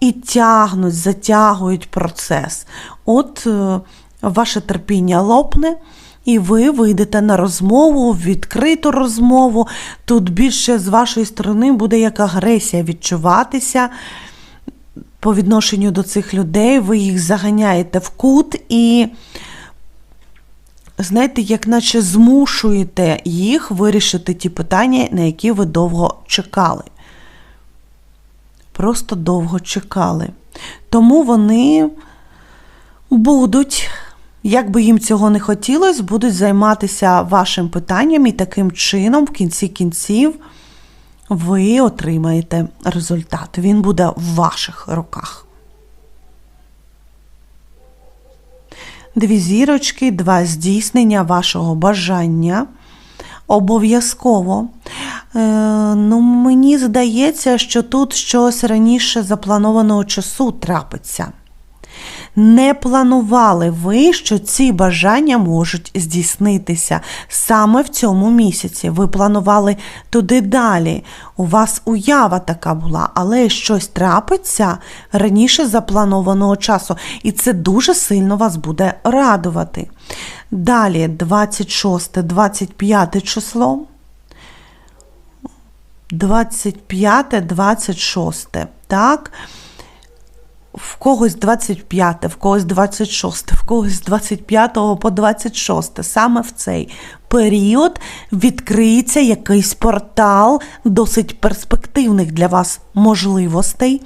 і тягнуть, затягують процес. От е, ваше терпіння лопне. І ви вийдете на розмову, відкриту розмову. Тут більше з вашої сторони буде як агресія відчуватися по відношенню до цих людей. Ви їх заганяєте в кут і, знаєте, як наче змушуєте їх вирішити ті питання, на які ви довго чекали. Просто довго чекали. Тому вони будуть як би їм цього не хотілося, будуть займатися вашим питанням, і таким чином, в кінці кінців, ви отримаєте результат. Він буде в ваших руках. Дві зірочки, два здійснення вашого бажання. Обов'язково. Е, ну, мені здається, що тут щось раніше запланованого часу трапиться. Не планували ви, що ці бажання можуть здійснитися саме в цьому місяці. Ви планували туди далі. У вас уява така була, але щось трапиться раніше запланованого часу, і це дуже сильно вас буде радувати. Далі, 26, 25 число. 25, 26. Так в когось 25, в когось 26, в когось з 25 по 26. Саме в цей період відкриється якийсь портал досить перспективних для вас можливостей.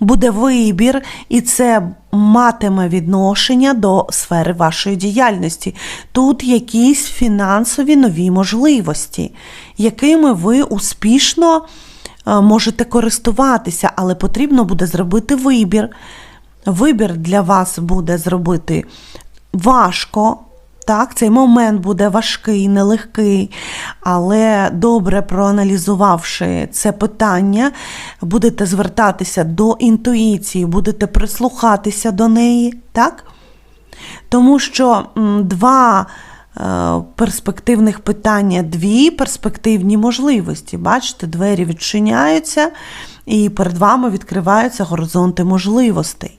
Буде вибір, і це матиме відношення до сфери вашої діяльності. Тут якісь фінансові нові можливості, якими ви успішно е, можете користуватися, але потрібно буде зробити вибір. Вибір для вас буде зробити важко. Так, цей момент буде важкий, нелегкий, але добре проаналізувавши це питання, будете звертатися до інтуїції, будете прислухатися до неї, так? Тому що два е, перспективних питання, дві перспективні можливості. Бачите, двері відчиняються, і перед вами відкриваються горизонти можливостей.